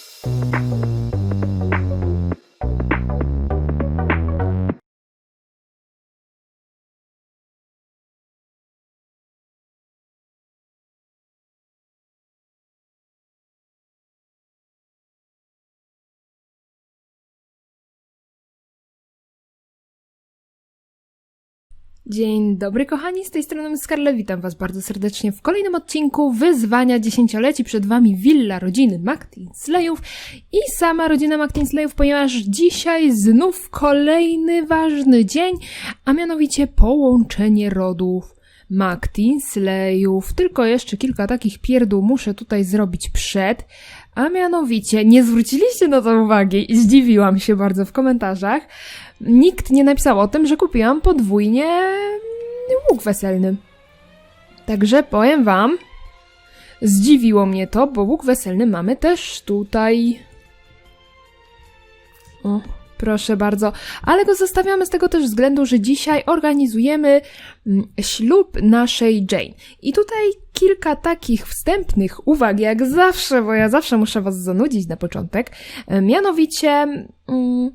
Thank you. Dzień dobry kochani, z tej strony Skarle, witam was bardzo serdecznie w kolejnym odcinku wyzwania dziesięcioleci. Przed wami willa rodziny McTinsleyów i sama rodzina McTinsleyów, ponieważ dzisiaj znów kolejny ważny dzień, a mianowicie połączenie rodów McTinsleyów. Tylko jeszcze kilka takich pierdół muszę tutaj zrobić przed, a mianowicie nie zwróciliście na to uwagi i zdziwiłam się bardzo w komentarzach, nikt nie napisał o tym, że kupiłam podwójnie łuk weselny. Także powiem wam, zdziwiło mnie to, bo łuk weselny mamy też tutaj. O, proszę bardzo. Ale go zostawiamy z tego też względu, że dzisiaj organizujemy mm, ślub naszej Jane. I tutaj kilka takich wstępnych uwag, jak zawsze, bo ja zawsze muszę was zanudzić na początek. E, Mianowicie, mm,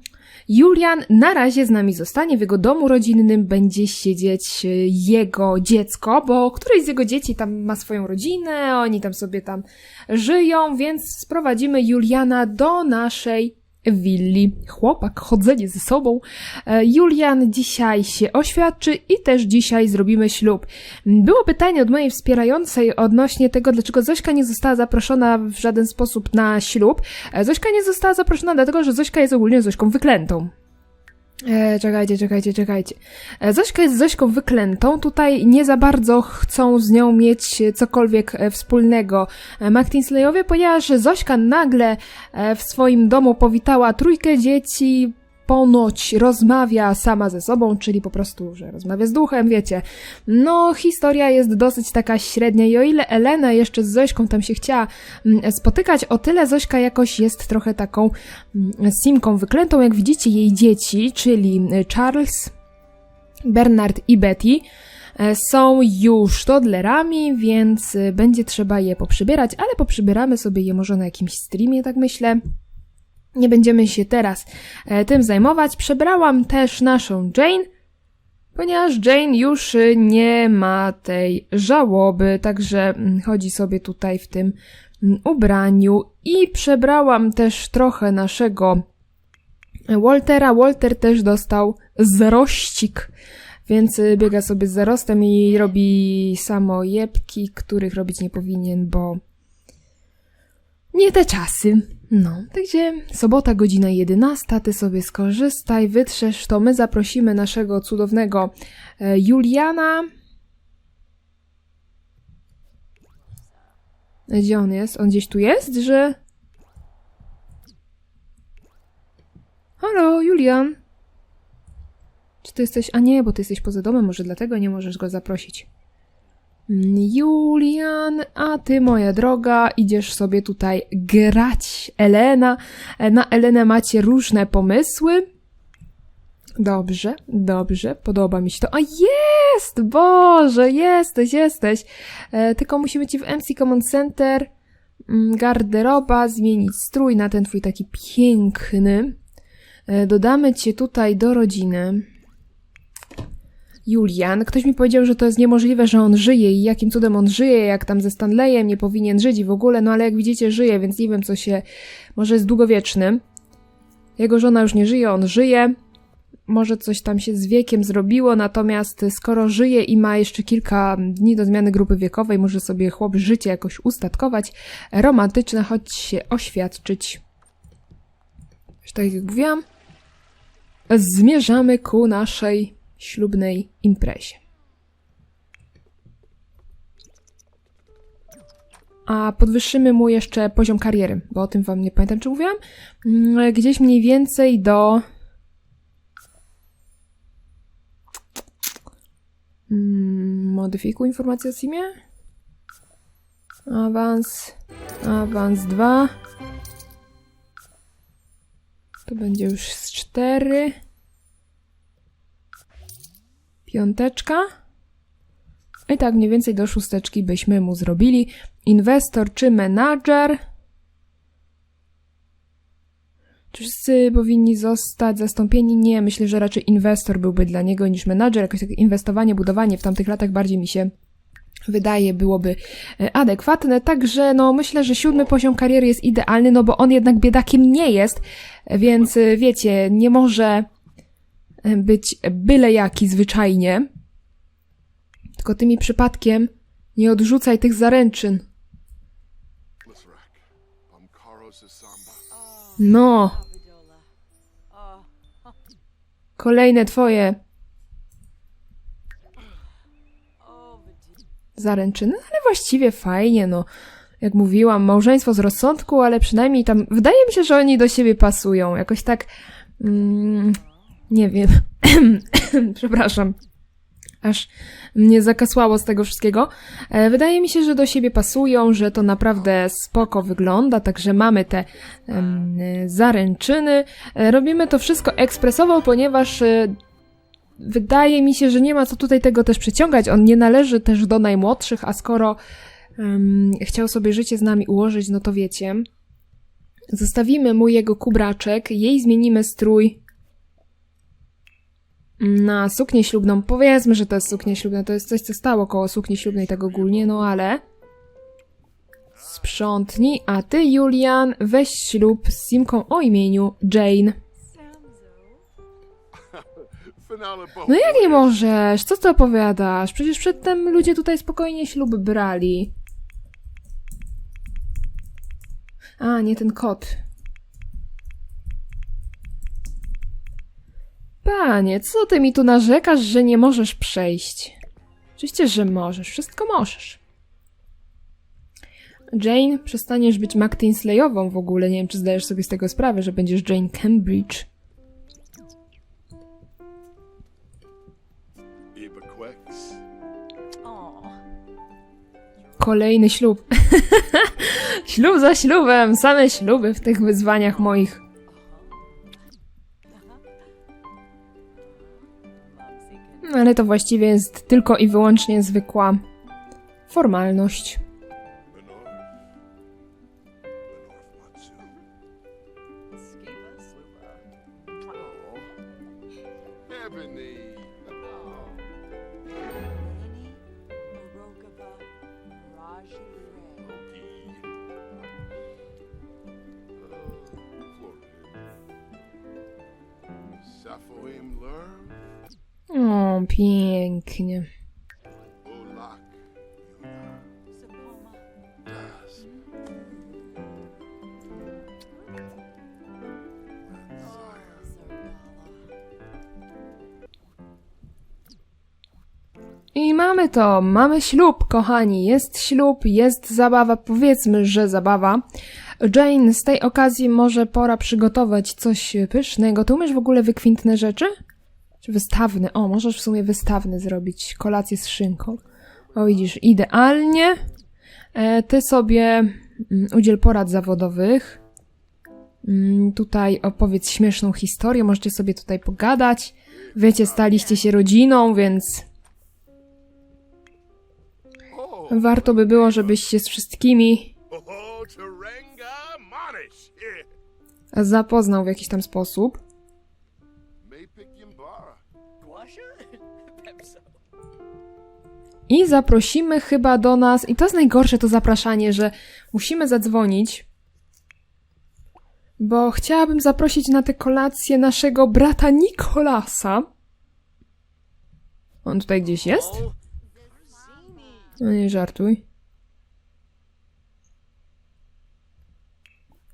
Julian na razie z nami zostanie, w jego domu rodzinnym będzie siedzieć e, jego dziecko, bo któreś z jego dzieci tam ma swoją rodzinę, oni tam sobie tam żyją, więc sprowadzimy Juliana do naszej willi. Chłopak, chodzenie ze sobą. E, Julian dzisiaj się oświadczy i też dzisiaj zrobimy ślub. Było pytanie od mojej wspierającej odnośnie tego, dlaczego Zośka nie została zaproszona w żaden sposób na ślub. E, Zośka nie została zaproszona dlatego, że Zośka jest ogólnie Zośką wyklętą. E, czekajcie, czekajcie, czekajcie. E, Zośka jest Zośką wyklętą. Tutaj nie za bardzo chcą z nią mieć cokolwiek e, wspólnego e, McTinsleyowie, ponieważ Zośka nagle e, w swoim domu powitała trójkę dzieci, ponoć rozmawia sama ze sobą, czyli po prostu, że rozmawia z duchem, wiecie. No, historia jest dosyć taka średnia i o ile Elena jeszcze z Zośką tam się chciała mm, spotykać, o tyle Zośka jakoś jest trochę taką mm, simką wyklętą. Jak widzicie, jej dzieci, czyli y, Charles, Bernard i Betty, e, są już toddlerami, więc y, będzie trzeba je poprzybierać, ale poprzybieramy sobie je może na jakimś streamie, tak myślę. Nie będziemy się teraz e, tym zajmować. Przebrałam też naszą Jane, ponieważ Jane już y, nie ma tej żałoby, także mm, chodzi sobie tutaj w tym mm, ubraniu. I przebrałam też trochę naszego Waltera. Walter też dostał zarościk, więc biega sobie z zarostem i robi samojebki, których robić nie powinien, bo nie te czasy. No, także sobota, godzina 11, ty sobie skorzystaj, wytrzesz to. My zaprosimy naszego cudownego e, Juliana. Gdzie on jest? On gdzieś tu jest, że... Halo, Julian. Czy ty jesteś... A nie, bo ty jesteś poza domem, może dlatego nie możesz go zaprosić. Julian, a ty, moja droga, idziesz sobie tutaj grać. Elena, na Elenę macie różne pomysły. Dobrze, dobrze, podoba mi się to. A jest! Boże, jesteś, jesteś. E, tylko musimy ci w MC Command Center mm, garderoba zmienić strój na ten twój taki piękny. E, dodamy cię tutaj do rodziny. Julian. Ktoś mi powiedział, że to jest niemożliwe, że on żyje i jakim cudem on żyje, jak tam ze Stanleyem nie powinien żyć i w ogóle, no ale jak widzicie żyje, więc nie wiem co się, może jest długowieczny. Jego żona już nie żyje, on żyje. Może coś tam się z wiekiem zrobiło, natomiast skoro żyje i ma jeszcze kilka dni do zmiany grupy wiekowej, może sobie chłop życie jakoś ustatkować. Romantyczne, choć się oświadczyć. Już tak jak mówiłam, zmierzamy ku naszej ślubnej imprezie. A podwyższymy mu jeszcze poziom kariery, bo o tym wam nie pamiętam, czy mówiłam. Mm, Gdzieś mniej więcej do. Mm, Modyfikuj informację o simie. Awans. Awans 2. To będzie już z 4. Piąteczka. I tak mniej więcej do szósteczki byśmy mu zrobili. Inwestor czy menadżer. Czy wszyscy powinni zostać zastąpieni? Nie, myślę, że raczej inwestor byłby dla niego niż menadżer. Jakoś takie inwestowanie, budowanie w tamtych latach bardziej mi się wydaje byłoby e, adekwatne. Także no myślę, że siódmy poziom kariery jest idealny, no bo on jednak biedakiem nie jest, więc e, wiecie, nie może być byle jaki zwyczajnie. Tylko tymi przypadkiem nie odrzucaj tych zaręczyn. No, kolejne twoje zaręczyny, ale właściwie fajnie, no. Jak mówiłam, małżeństwo z rozsądku, ale przynajmniej tam, wydaje mi się, że oni do siebie pasują. Jakoś tak, mm, nie wiem, przepraszam, aż mnie zakasłało z tego wszystkiego. E, Wydaje mi się, że do siebie pasują, że to naprawdę spoko wygląda, także mamy te e, zaręczyny. E, Robimy to wszystko ekspresowo, ponieważ wydaje mi się, że nie ma co tutaj tego też przyciągać. On nie należy też do najmłodszych, a skoro em, chciał sobie życie z nami ułożyć, no to wiecie. Zostawimy mu jego kubraczek, jej zmienimy strój na suknię ślubną. Powiedzmy, że to jest suknia ślubna, to jest coś, co stało koło sukni ślubnej tak ogólnie, no ale... Sprzątnij, a ty, Julian, weź ślub z Simką o imieniu Jane. No jak nie możesz? Co ty opowiadasz? Przecież przedtem ludzie tutaj spokojnie ślub brali. A, nie ten kot. Panie, co ty mi tu narzekasz, że nie możesz przejść? Oczywiście, że możesz. Wszystko możesz. Jane, przestaniesz być McTinsleyową w ogóle. Nie wiem, czy zdajesz sobie z tego sprawę, że będziesz Jane Cambridge. Kolejny ślub. ślub za ślubem, same śluby w tych wyzwaniach moich. Ale to właściwie jest tylko i wyłącznie zwykła formalność. Pięknie. I mamy to, mamy ślub, kochani. Jest ślub, jest zabawa, powiedzmy, że zabawa. Jane, z tej okazji może pora przygotować coś pysznego. Ty umiesz w ogóle wykwintne rzeczy? Czy wystawne? O, możesz w sumie wystawny zrobić, kolację z szynką. O, widzisz, idealnie. E, ty sobie mm, udziel porad zawodowych. Mm, tutaj opowiedz śmieszną historię, możecie sobie tutaj pogadać. Wiecie, staliście się rodziną, więc warto by było, żebyście z wszystkimi zapoznał w jakiś tam sposób. I zaprosimy chyba do nas, i to jest najgorsze to zapraszanie, że musimy zadzwonić, bo chciałabym zaprosić na tę kolację naszego brata Nikolasa. On tutaj gdzieś jest? No nie żartuj.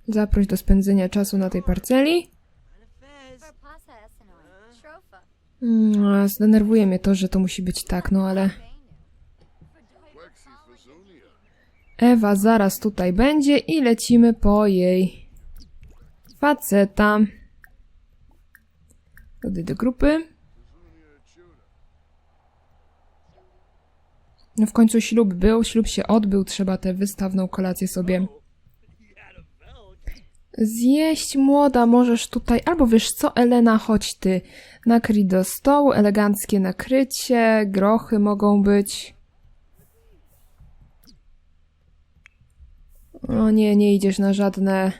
Zaproś do spędzenia czasu na tej parceli. Mm, zdenerwuje mnie to, że to musi być tak, no ale... Ewa zaraz tutaj będzie i lecimy po jej faceta. Dodaj do grupy. No w końcu ślub był, ślub się odbył, trzeba tę wystawną kolację sobie zjeść. Młoda, możesz tutaj, albo wiesz co, Elena, chodź ty. Nakryj do stołu, eleganckie nakrycie, grochy mogą być. O nie, nie idziesz na żadne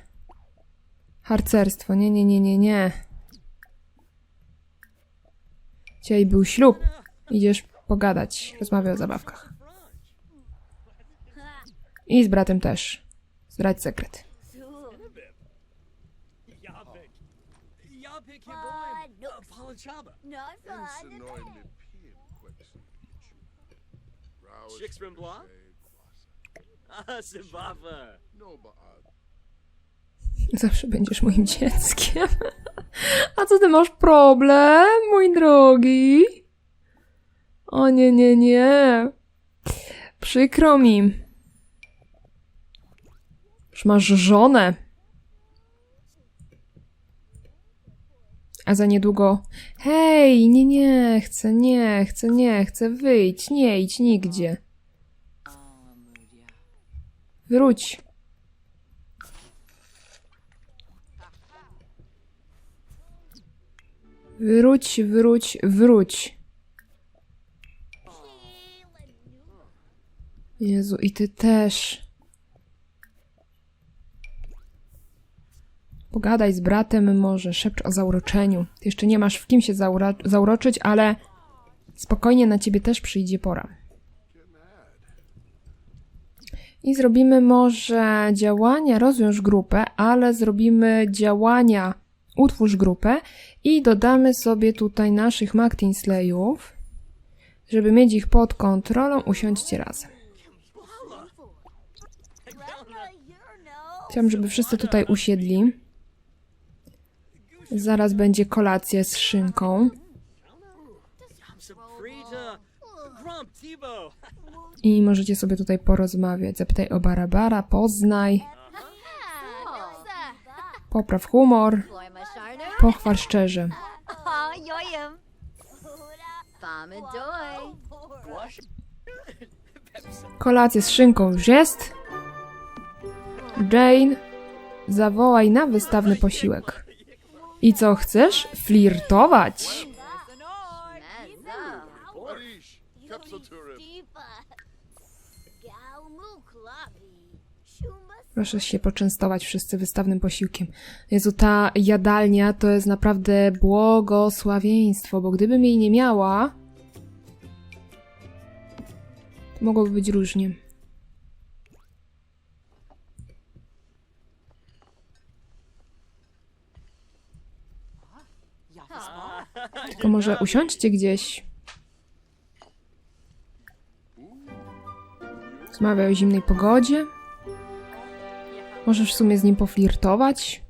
Harcerstwo. Nie, nie, nie, nie, nie. Dzisiaj był ślub. Idziesz pogadać. Rozmawiaj o zabawkach. I z bratem też. Zdrać sekret. Chicks from Blois? No, Zawsze będziesz moim dzieckiem. A co ty masz problem, mój drogi? O nie, nie, nie. Przykro mi. Już masz żonę. A za niedługo. Hej, nie, nie, chcę, nie, chcę, nie, chcę wyjść, nie idź nigdzie. Wróć. Wróć, wróć, wróć. Jezu, i ty też. Pogadaj z bratem może, szepcz o zauroczeniu. Ty jeszcze nie masz w kim się zaura- zauroczyć, ale spokojnie na ciebie też przyjdzie pora. I zrobimy może działania, rozwiąż grupę, ale zrobimy działania, utwórz grupę i dodamy sobie tutaj naszych Mactinslayów. Żeby mieć ich pod kontrolą, usiądźcie razem. Chciałam, żeby wszyscy tutaj usiedli. Zaraz będzie kolacja z szynką. I możecie sobie tutaj porozmawiać. Zapytaj o Barabara, poznaj, popraw humor, pochwal szczerze. Kolacja z szynką już jest. Jane, zawołaj na wystawny posiłek. I co chcesz? Flirtować. Proszę się poczęstować wszyscy wystawnym posiłkiem. Jezu, ta jadalnia to jest naprawdę błogosławieństwo, bo gdybym jej nie miała, to mogłoby być różnie. Tylko może usiądźcie gdzieś. Rozmawiaj o zimnej pogodzie. Możesz w sumie z nim poflirtować.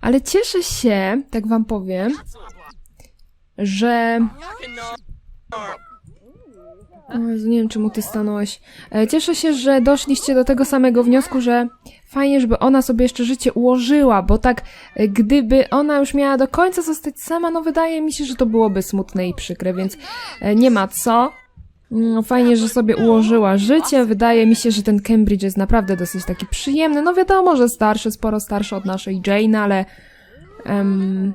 Ale cieszę się, tak wam powiem, że. Jezu, nie wiem, czemu ty stanąłeś. E, Cieszę się, że doszliście do tego samego wniosku, że fajnie, żeby ona sobie jeszcze życie ułożyła, bo tak, e, gdyby ona już miała do końca zostać sama, no wydaje mi się, że to byłoby smutne i przykre, więc e, nie ma co. No, fajnie, że sobie ułożyła życie. Wydaje mi się, że ten Cambridge jest naprawdę dosyć taki przyjemny. No wiadomo, że starszy, sporo starszy od naszej Jane, ale. em,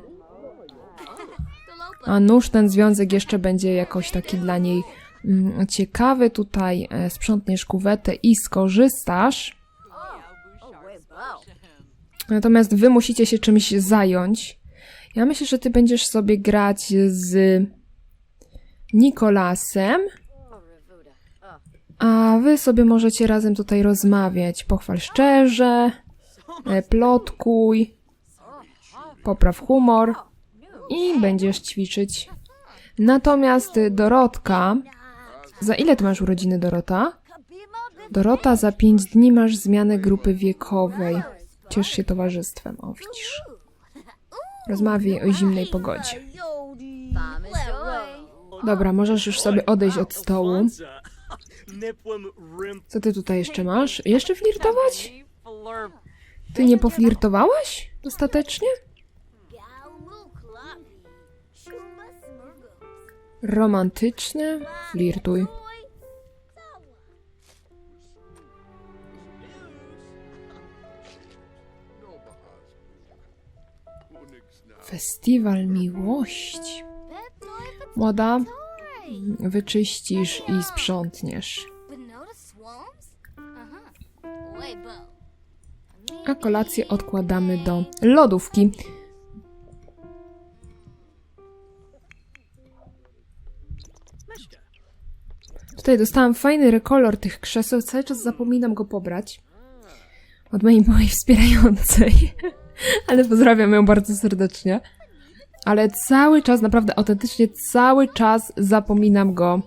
a nuż ten związek jeszcze będzie jakoś taki dla niej ciekawy. Tutaj e, sprzątniesz kuwetę i skorzystasz. Natomiast wy musicie się czymś zająć. Ja myślę, że ty będziesz sobie grać z Nikolasem. A wy sobie możecie razem tutaj rozmawiać. Pochwal szczerze, e, plotkuj, popraw humor i będziesz ćwiczyć. Natomiast Dorotka, za ile ty masz urodziny, Dorota? Dorota, za pięć dni masz zmianę grupy wiekowej. Ciesz się towarzystwem, o widzisz. Rozmawiaj o zimnej pogodzie. Dobra, możesz już sobie odejść od stołu. Co ty tutaj jeszcze masz? Jeszcze flirtować? Ty nie poflirtowałaś? Dostatecznie? Romantyczny? Flirtuj. Festiwal miłości. Młoda, wyczyścisz i sprzątniesz. A kolację odkładamy do lodówki. Tutaj dostałam fajny rekolor tych krzeseł, cały czas zapominam go pobrać. Od mojej mojej wspierającej. Ale pozdrawiam ją bardzo serdecznie. Ale cały czas, naprawdę autentycznie cały czas zapominam go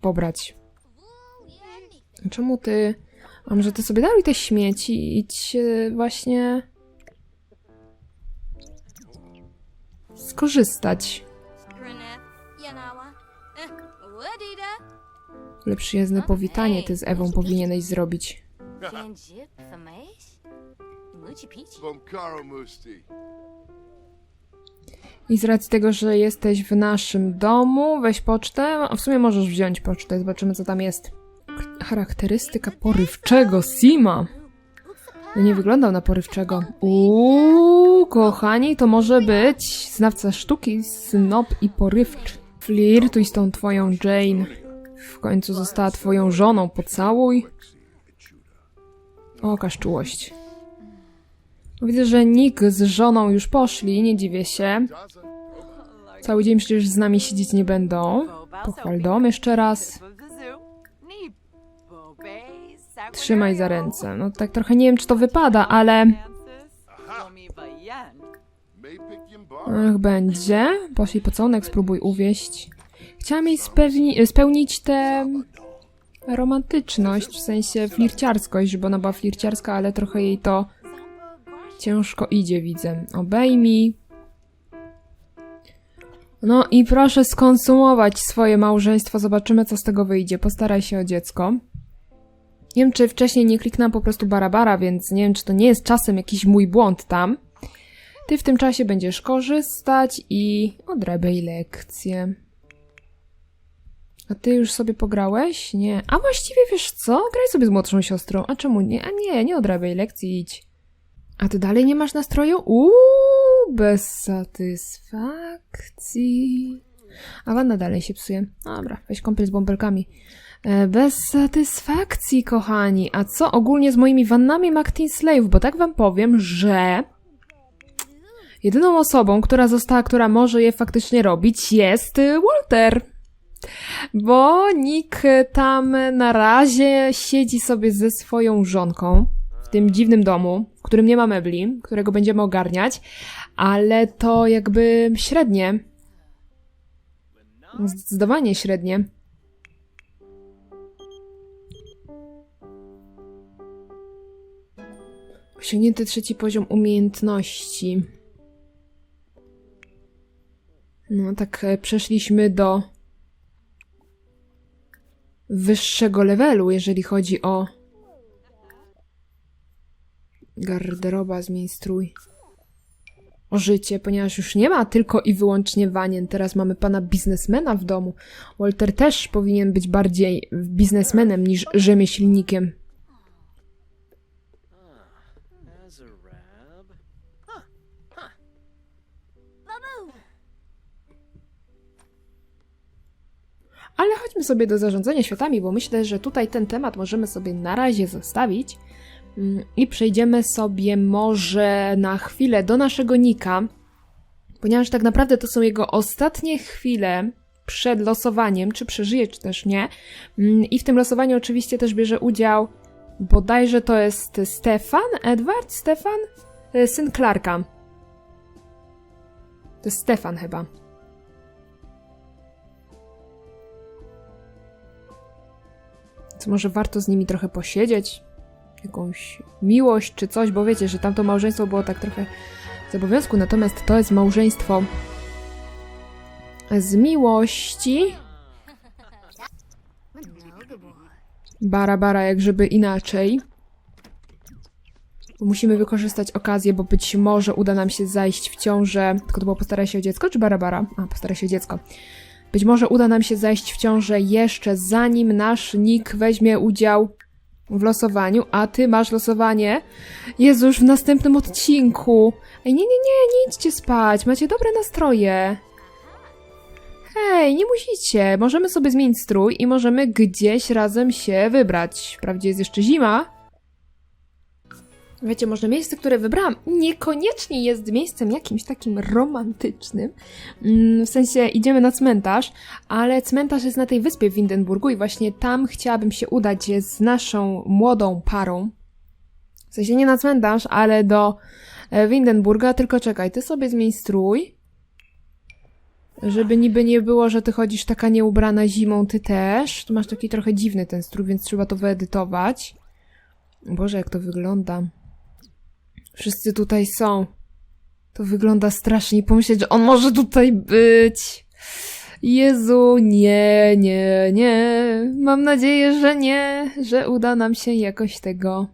pobrać. Czemu ty... A może ty sobie daruj te śmieci i e, właśnie... skorzystać. Ale przyjazne powitanie ty z Ewą powinieneś zrobić. I z racji tego, że jesteś w naszym domu, weź pocztę. A W sumie możesz wziąć pocztę, zobaczymy co tam jest. Charakterystyka porywczego Sima. No nie wyglądał na porywczego. Uuu, kochani, to może być znawca sztuki, snob i porywczy. Flirtuj z tą twoją Jane. W końcu została twoją żoną, pocałuj. Okaż czułość. Widzę, że Nick z żoną już poszli, nie dziwię się. Cały dzień przecież z nami siedzieć nie będą. Pochwal dom jeszcze raz. Trzymaj za ręce. No tak trochę nie wiem, czy to wypada, ale... Ach, będzie. Poszli pocałunek, spróbuj uwieść. Chciałam jej spełni- spełnić tę romantyczność, w sensie flirciarskość, żeby ona była flirciarska, ale trochę jej to ciężko idzie, widzę. Obejmij. No i proszę skonsumować swoje małżeństwo, zobaczymy co z tego wyjdzie. Postaraj się o dziecko. Nie wiem, czy wcześniej nie kliknęłam po prostu barabara, więc nie wiem, czy to nie jest czasem jakiś mój błąd tam. Ty w tym czasie będziesz korzystać i odrabiaj lekcje. A ty już sobie pograłeś? Nie. A właściwie wiesz co? Graj sobie z młodszą siostrą. A czemu nie? A nie, nie odrabiaj lekcji, idź. A ty dalej nie masz nastroju? Uuu, bez satysfakcji. A wanna dalej się psuje. Dobra, weź kąpiel z bąbelkami. E, Bez satysfakcji, kochani. A co ogólnie z moimi wannami Mactin Slave? Bo tak wam powiem, że jedyną osobą, która została, która może je faktycznie robić, jest Walter. Bo Nick y, tam na razie siedzi sobie ze swoją żonką w tym dziwnym domu, w którym nie ma mebli, którego będziemy ogarniać, ale to jakby średnie. Zdecydowanie średnie. Osiągnięty trzeci poziom umiejętności. No tak e, przeszliśmy do wyższego levelu, jeżeli chodzi o garderoba, zmień strój. O życie, ponieważ już nie ma tylko i wyłącznie wanien, teraz mamy pana biznesmena w domu. Walter też powinien być bardziej biznesmenem niż rzemieślnikiem. Ale chodźmy sobie do zarządzania światami, bo myślę, że tutaj ten temat możemy sobie na razie zostawić Mm, i przejdziemy sobie może na chwilę do naszego Nika, ponieważ tak naprawdę to są jego ostatnie chwile przed losowaniem, czy przeżyje, czy też nie. Mm, I w tym losowaniu oczywiście też bierze udział bodajże to jest Stefan, Edward, Stefan, Y, syn Clarka. To jest Stefan chyba. Co może warto z nimi trochę posiedzieć? Jakąś miłość czy coś, bo wiecie, że tamto małżeństwo było tak trochę z obowiązku, natomiast to jest małżeństwo z miłości. Bara, bara, jak żeby inaczej. Musimy wykorzystać okazję, bo być może uda nam się zajść w ciążę. Tylko to było postaraj się o dziecko, czy bara, bara? A, postaraj się o dziecko. Być może uda nam się zajść w ciążę jeszcze zanim nasz Nick weźmie udział w losowaniu, a ty masz losowanie. Jezu, już w następnym odcinku. Ej, nie, nie, nie, nie idźcie spać. Macie dobre nastroje. Hej, nie musicie. Możemy sobie zmienić strój i możemy gdzieś razem się wybrać. Wprawdzie jest jeszcze zima. Wiecie, może miejsce, które wybrałam, niekoniecznie jest miejscem jakimś takim romantycznym. Mm, W sensie idziemy na cmentarz, ale cmentarz jest na tej wyspie w Windenburgu i właśnie tam chciałabym się udać z naszą młodą parą. W sensie nie na cmentarz, ale do e, Windenburga, tylko czekaj, ty sobie zmień strój. Żeby niby nie było, że ty chodzisz taka nieubrana zimą, ty też. Tu masz taki trochę dziwny ten strój, więc trzeba to wyedytować. Boże, jak to wygląda. Wszyscy tutaj są. To wygląda strasznie. Pomyśleć, że on może tutaj być. Jezu, nie, nie, nie. Mam nadzieję, że nie, że uda nam się jakoś tego.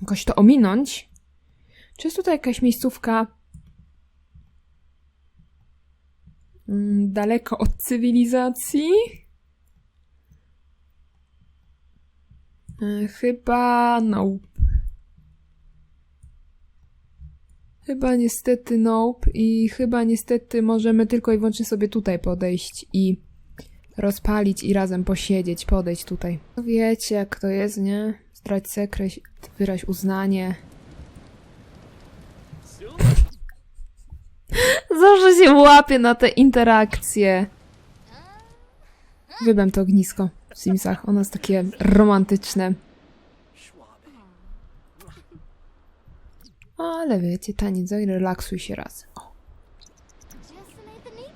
jakoś to ominąć. Czy jest tutaj jakaś miejscówka mm, daleko od cywilizacji? E, Chyba nope. Chyba niestety nope i chyba niestety możemy tylko i wyłącznie sobie tutaj podejść i rozpalić i razem posiedzieć, podejść tutaj. No Wiecie jak to jest, nie? Zdrać sekret, wyraź uznanie. Zawsze się łapie na te interakcje. Wybam to ognisko w Simsach. Ono jest takie romantyczne. Ale wiecie, taniec, relaksuj się raz. O,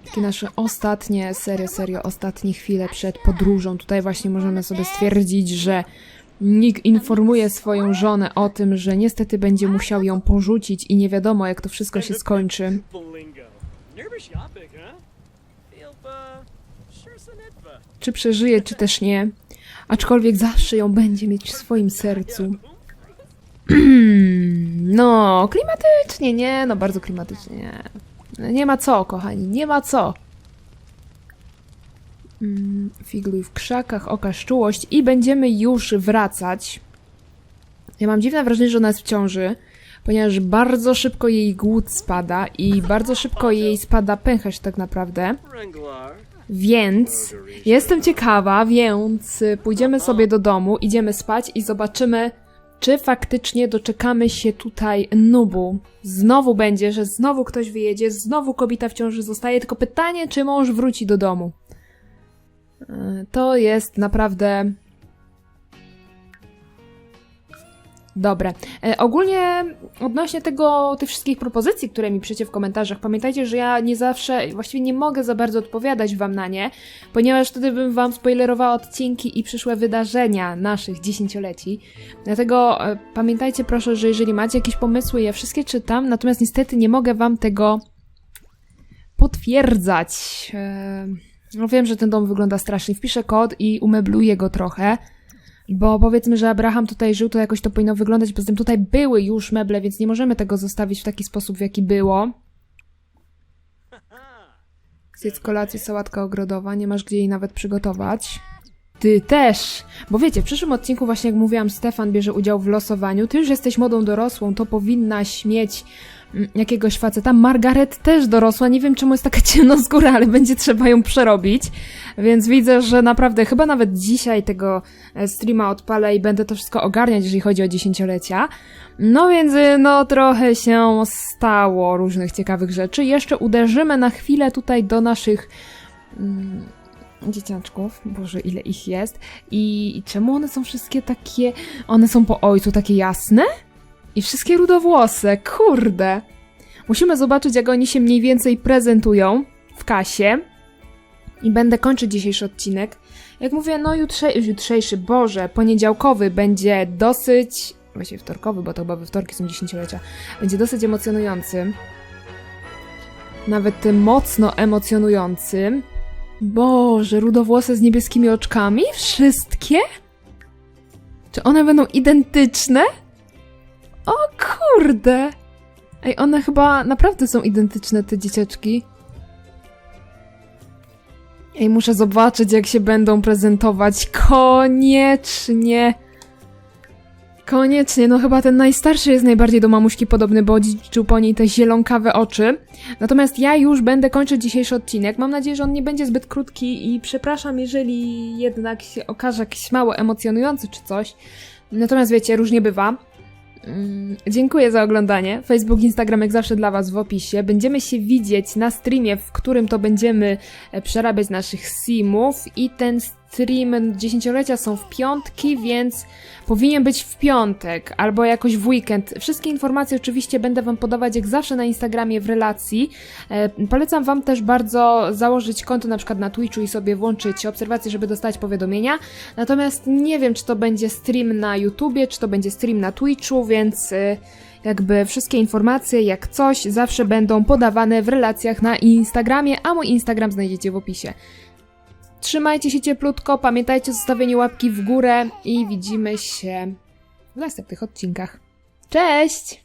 takie nasze ostatnie, serio, serio, ostatnie chwile przed podróżą. Tutaj właśnie możemy sobie stwierdzić, że Nick informuje swoją żonę o tym, że niestety będzie musiał ją porzucić i nie wiadomo, jak to wszystko się skończy. Czy przeżyje, czy też nie. Aczkolwiek zawsze ją będzie mieć w swoim sercu. No, klimatycznie, nie? No, bardzo klimatycznie, nie. Ma co, kochani, nie ma co. Mm, Figluj w krzakach, okaż czułość i będziemy już wracać. Ja mam dziwne wrażenie, że ona jest w ciąży, ponieważ bardzo szybko jej głód spada i bardzo szybko jej spada pęcherz tak naprawdę. Więc jestem ciekawa, więc pójdziemy sobie do domu, idziemy spać i zobaczymy, czy faktycznie doczekamy się tutaj nubu. Znowu będzie, że znowu ktoś wyjedzie, znowu kobieta w ciąży zostaje, tylko pytanie, czy mąż wróci do domu. Y, To jest naprawdę. Dobre. E, ogólnie odnośnie tego, tych wszystkich propozycji, które mi piszecie w komentarzach, pamiętajcie, że ja nie zawsze, właściwie nie mogę za bardzo odpowiadać wam na nie, ponieważ wtedy bym wam spoilerowała odcinki i przyszłe wydarzenia naszych dziesięcioleci. Dlatego e, pamiętajcie proszę, że jeżeli macie jakieś pomysły, ja wszystkie czytam, natomiast niestety nie mogę wam tego potwierdzać. E, no wiem, że ten dom wygląda strasznie. Wpiszę kod i umebluję go trochę. Bo powiedzmy, że Abraham tutaj żył, to jakoś to powinno wyglądać. Poza tym tutaj były już meble, więc nie możemy tego zostawić w taki sposób, w jaki było. Zjedz kolację, sałatka ogrodowa, nie masz gdzie jej nawet przygotować. Ty też! Bo wiecie, w przyszłym odcinku, właśnie jak mówiłam, Stefan bierze udział w losowaniu. Ty już jesteś młodą dorosłą, to powinnaś mieć jakiegoś faceta. Margaret też dorosła, nie wiem czemu jest taka ciemnoskóra, ale będzie trzeba ją przerobić. Więc widzę, że naprawdę chyba nawet dzisiaj tego e, streama odpalę i będę to wszystko ogarniać, jeżeli chodzi o dziesięciolecia. No więc y, no trochę się stało różnych ciekawych rzeczy. Jeszcze uderzymy na chwilę tutaj do naszych mm, dzieciaczków. Boże, ile ich jest. I, I czemu one są wszystkie takie... One są po ojcu takie jasne? I wszystkie rudowłose, kurde. Musimy zobaczyć, jak oni się mniej więcej prezentują w kasie. I będę kończyć dzisiejszy odcinek. Jak mówię, no jutrze, jutrzejszy, Boże, poniedziałkowy będzie dosyć, właściwie wtorkowy, bo to chyba we wtorki są dziesięciolecia, będzie dosyć emocjonujący. Nawet mocno emocjonujący. Boże, rudowłose z niebieskimi oczkami? Wszystkie? Czy one będą identyczne? O kurde! Ej, one chyba naprawdę są identyczne, te dzieciaczki. Ej, muszę zobaczyć, jak się będą prezentować. Koniecznie. Koniecznie, no chyba ten najstarszy jest najbardziej do mamuśki podobny, bo odziedziczył po niej te zielonkawe oczy. Natomiast ja już będę kończyć dzisiejszy odcinek. Mam nadzieję, że on nie będzie zbyt krótki i przepraszam, jeżeli jednak się okaże jakiś mało emocjonujący czy coś. Natomiast wiecie, różnie bywa. Mm, Dziękuję za oglądanie. Facebook, Instagram jak zawsze dla Was w opisie. Będziemy się widzieć na streamie, w którym to będziemy e, przerabiać naszych simów i ten stream dziesięciolecia są w piątki, więc powinien być w piątek albo jakoś w weekend. Wszystkie informacje oczywiście będę Wam podawać jak zawsze na Instagramie w relacji. E, polecam Wam też bardzo założyć konto na przykład na Twitchu i sobie włączyć obserwacje, żeby dostać powiadomienia. Natomiast nie wiem, czy to będzie stream na YouTubie, czy to będzie stream na Twitchu, więc y, jakby wszystkie informacje, jak coś, zawsze będą podawane w relacjach na Instagramie, a mój Instagram znajdziecie w opisie. Trzymajcie się cieplutko, pamiętajcie o zostawieniu łapki w górę i widzimy się w następnych odcinkach. Cześć!